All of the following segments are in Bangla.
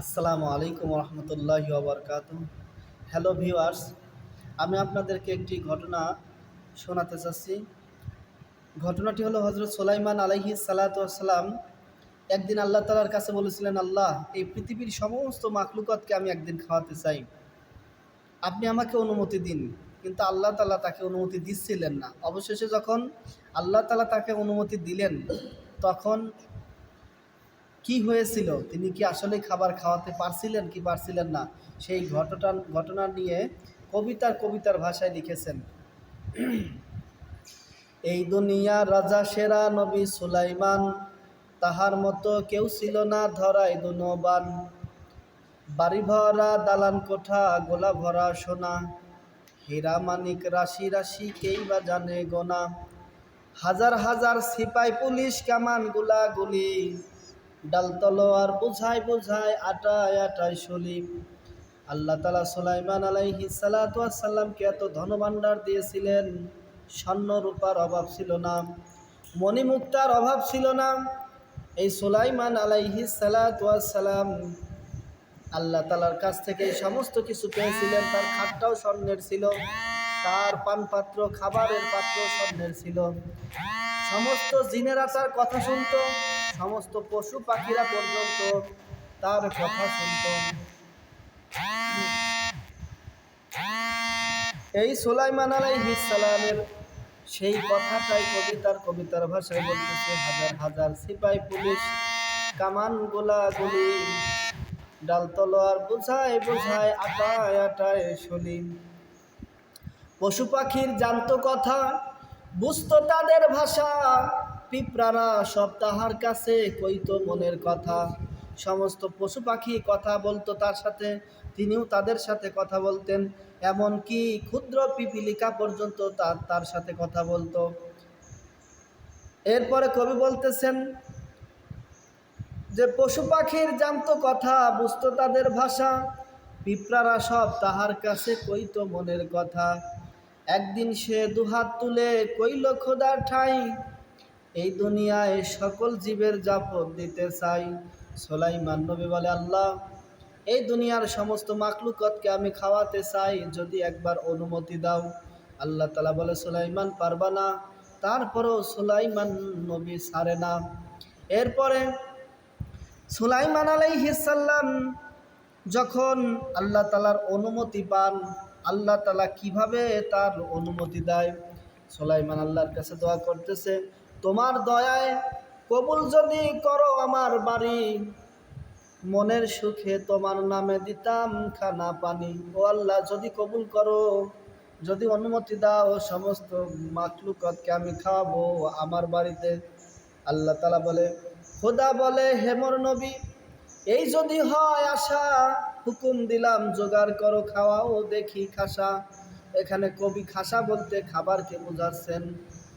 আসসালামু আলাইকুম রহমতুল্লাহ বরকাত হ্যালো ভিউয়ার্স আমি আপনাদেরকে একটি ঘটনা শোনাতে চাচ্ছি। ঘটনাটি হলো হজরত সোলাইমান আলাইহি সালাতাম একদিন আল্লাহ তালার কাছে বলেছিলেন, আল্লাহ, এই পৃথিবীর সমস্ত মাখলুকতকে আমি একদিন খাওয়াতে চাই। আপনি আমাকে অনুমতি দিন। কিন্তু আল্লাহ তালা তাকে অনুমতি দিচ্ছিলেন না। অবশেষে যখন আল্লাহ তালা তাকে অনুমতি দিলেন, তখন কি হয়েছিল? তিনি কি আসলে খাবার খাওয়াতে পারছিলেন কি পারছিলেন না? সেই ঘটনা ঘটনা নিয়ে কবিতার কবিতার ভাষায় লিখেছেন। এই দুনিয়া রাজা সেরা নবী সুলাইমান, তাহার মতো কেউ ছিল না ধরাই দুনবান বাড়ি ভরা দালান কোঠা গোলা ভরা সোনা, হীরা মানিক রাশি রাশি কেই বা জানে গোনা। হাজার হাজার সিপাই পুলিশ কামানগুলা গুলি ডাল তলোয়ার বুঝাই বুঝাই আটায় আটায় সলিম। আল্লাহ তালা সুলাইমান আলাইহি সাল্লামকে এত ধনভাণ্ডার দিয়েছিলেন। স্বর্ণ রূপার অভাব ছিল না, মণিমুক্তার অভাব ছিল না। এই সুলাইমান আলাইহি সালাম আল্লাহ তালার কাছ থেকে সমস্ত কিছু পেয়েছিলেন। তার খাটটাও স্বর্ণের ছিল, তার পানপাত্র, খাবারের পাত্র স্বর্ণের ছিল। সমস্ত জিনেরা তার কথা শুনত, সমস্ত পশু পাখিরা পর্যন্ত তার কথা শুনত। এই সোলাইমান আলাইহিস সালামের সেই কথাটাই কবিতার কবিতার ভাষায় বলতেছে, হাজার হাজার সিপাই পুলিশ কামান গোলা গুলি ডাল তলোয়ার বোঝায় বোঝায়, আটায় আটায় সলিম পশু পাখির জানতো কথা বুঝতো তাদের ভাষা। পিঁপড়ারা সব তাহার কাছে কইতো মনের কথা। সমস্ত পশু পাখি কথা বলতো তার সাথে, তিনিও তাদের সাথে কথা বলতেন। এমনকি ক্ষুদ্র পিপিলিকা পর্যন্ত তার তার সাথে কথা বলতো। এরপরে কবি বলতেছেন যে, পশু পাখির জানতো কথা, বুঝতো তাদের ভাষা। পিঁপড়ারা সব তাহার কাছে কইতো মনের কথা। একদিন সে দুহাত তুলে কইল খোদার ঠাই, এই দুনিয়ায় সকল জীবের জাপত দিতে চাই। সোলাইমান নবী বলে, আল্লাহ, এই দুনিয়ার সমস্ত মাকলুকতকে আমি খাওয়াতে চাই, যদি একবার অনুমতি দাও। আল্লাহ তালা বলে, সোলাইমান, পারবা না। তারপরও সোলাইমান নবী সারে না। এরপরে সুলাইমান আলাইহিসাল্লাম যখন আল্লাহ তালার অনুমতি পান আল্লাহ তালা কীভাবে তার অনুমতি দেয়? সোলাইমান আল্লাহর কাছে দোয়া করতেছে, তোমার দয়ায় কবুল যদি করো আমার বাড়ি, মনের সুখে তোমার নামে দিতাম খানা পানি। ও আল্লাহ, যদি কবুল করো, যদি অনুমতি দাও, সমস্ত মাকলুকতকে আমি খাওয়াবো আমার বাড়িতে। আল্লাহ তালা বলে, খোদা বলে হেমর নবী, এই যদি হয় আশা হুকুম দিলাম, জোগাড় করো, খাওয়াও, দেখি খাসা। এখানে কবি খাসা বলতে খাবারকে বোঝাচ্ছেন।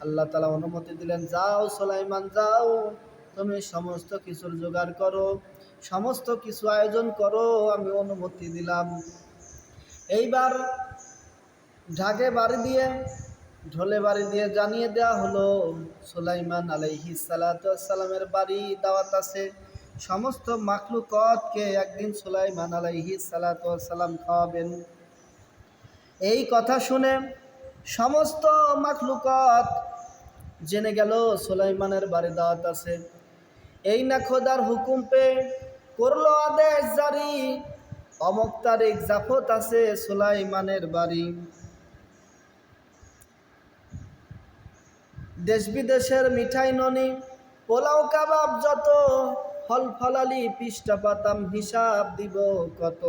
আল্লাহ তালা অনুমতি দিলেন, যাও সোলাইমান, যাও। তুমি সমস্ত কিছুর জোগাড় করো, সমস্ত কিছু আয়োজন করো, আমি অনুমতি দিলাম। এইবার ঢাকে বাড়ি দিয়ে, ঢোলে বাড়ি দিয়ে জানিয়ে দেওয়া হলো, সুলাইমান আলাইহি সালাতামের বাড়ি দাওয়াত আছে। সমস্ত মাখলুকতকে একদিন সুলাইমান আলাইহি সালাতাম খাওয়াবেন। এই কথা শুনে সমস্ত মাখলুকত জেনে গেল সুলাইমানের বাড়ি দাওয়াত আছে। এই না খোদার হুকুম পে করল আদেশ জারি। অমক তারিখ জাফত আছে সুলাইমানের বাড়ি। দেশ বিদেশের মিঠাই ননি, পোলাও কাবাব যত ফল ফলালি পিষ্টা পাতাম, হিসাব দিব কত?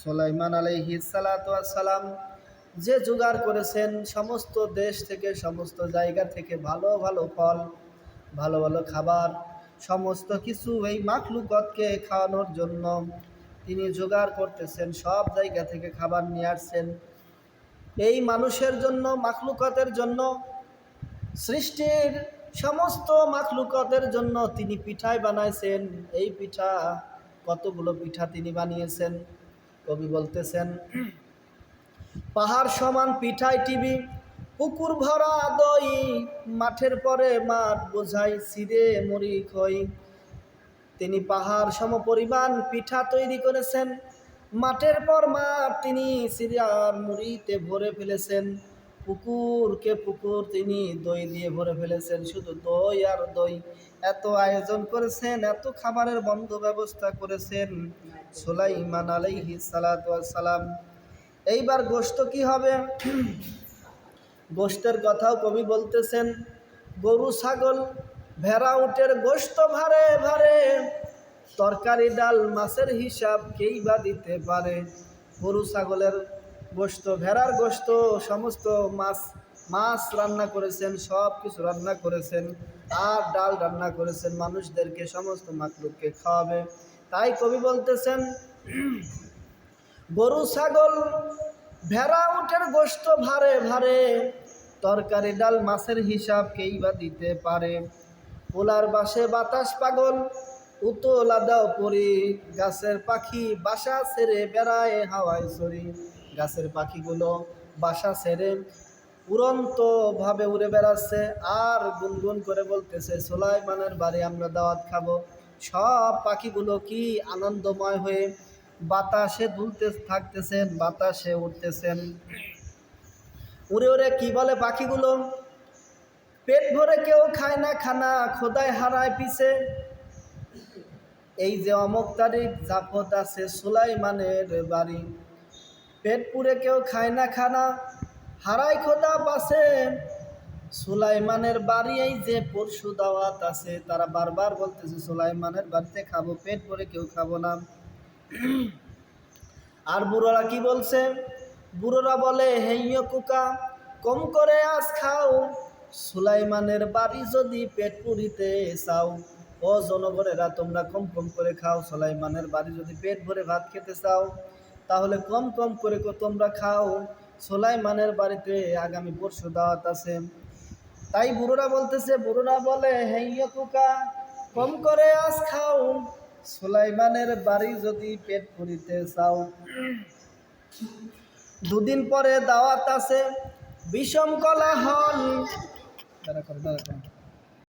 সোলাইমান আলাইহি সালাম যে জোগাড় করেছেন সমস্ত দেশ থেকে, সমস্ত জায়গা থেকে ভালো ভালো ফল, ভালো ভালো খাবার, সমস্ত কিছু এই মাখলুকতকে খাওয়ানোর জন্য তিনি জোগাড় করতেছেন, সব জায়গা থেকে খাবার নিয়ে আসছেন। এই মানুষের জন্য, মাখলুকতের জন্য সৃষ্টির সমস্ত মাখলুকতের জন্য তিনি পিঠাই বানাইছেন। এই পিঠা, কতগুলো পিঠা তিনি বানিয়েছেন? কবি বলতেছেন, পাহাড় সমান পিঠাই টিভি, পুকুর ভরা দই, মাঠের পরে মাঠ বোঝাই সিরে মরি খই। তিনি পাহাড় সমপরিমাণ পিঠা তৈরি করেছেন। মাঠের পর মাঠ তিনি সিরিয়ার মুড়িতে ভরে ফেলেছেন। পুকুরকে পুকুর তিনি দই দিয়ে ভরে ফেলেছেন। শুধু দই আর দই। এত আয়োজন করেছেন, এত খাবারের বন্ধ ব্যবস্থা করেছেন সুলাইমান আলাইহি সালাম এইবার গোস্ত কি হবে? গোস্তের কথাও কবি বলতেছেন, গরু, ছাগল, ভেড়া, উটের গোস্ত ভারে ভারে। তরকারি, ডাল, মাছের হিসাব কেই বা দিতে পারে? গরু, ছাগলের গোস্ত ভেড়ার গোস্ত সমস্ত মাছ মাছ রান্না করেছেন, সব কিছু রান্না করেছেন আর ডাল রান্না করেছেন, মানুষদেরকে, সমস্ত মাকলুককে খাওয়াবে। তাই কবি বলতেছেন, গরু, ছাগল, ভেড়া উঠের গোস্ত ভারে ভারে, তরকারি, ডাল, মাছের হিসাব কেই বা দিতে পারে? পোলার বাসে বাতাস পাগল, উতলা দাও পরি, গাছের পাখি বাসা ছেড়ে বেড়ায় হাওয়ায় সরি। গাছের পাখিগুলো বাসা ছেড়ে উড়ন্ত ভাবে উড়ে বেড়াচ্ছে আর গুনগুন করে বলতেছে, সোলাইমানের বাড়ি আমরা দাওয়াত খাব। সব পাখিগুলো কি আনন্দময় হয়ে বাতাসে দুলতে থাকতেছেন, বাতাসে উঠতেছেন। উড়ে উড়ে কি বলে পাখিগুলো? পেট ভরে কেউ খায় না, খানা খোদায় হারায় পিছে। এই যে অমুক তারিখ জাপত আছে সুলাইমানের বাড়ি। পেট পুরে কেউ খায় না খানা। হারাই খোদা পাশে সুলাইমানের বাড়ি এই যে পরশু দাওয়াত আছে, তারা বারবার বলতেছে, সুলাইমানের বাড়িতে খাব, পেট ভরে কেউ খাব না। আর বুড়োরা কি বলছে? বুড়োরা বলে, হেইয় কুকা, কম করে আজ খাও। সুলাইমানের বাড়ি যদি পেট পুরিতে চাও, ও জনগণেরা তোমরা কম কম করে খাও। সুলাইমানের বাড়ি যদি পেট ভরে ভাত খেতে চাও তাহলে কম কম করে তোমরা খাও। সোলাইমানের বাড়িতে আগামী পরশু দাওয়াত আছে। তাই বুড়োরা বলতেছে, বুড়োরা বলে হেইয় কুকা কম করে আজ খাও। সুলাইমানের বাড়ি যদি পেট পুরিতে চাও। দুদিন পরে দাওয়াত আছে। বিষম কলা হল দাঁড়া করো দাঁড়া করো।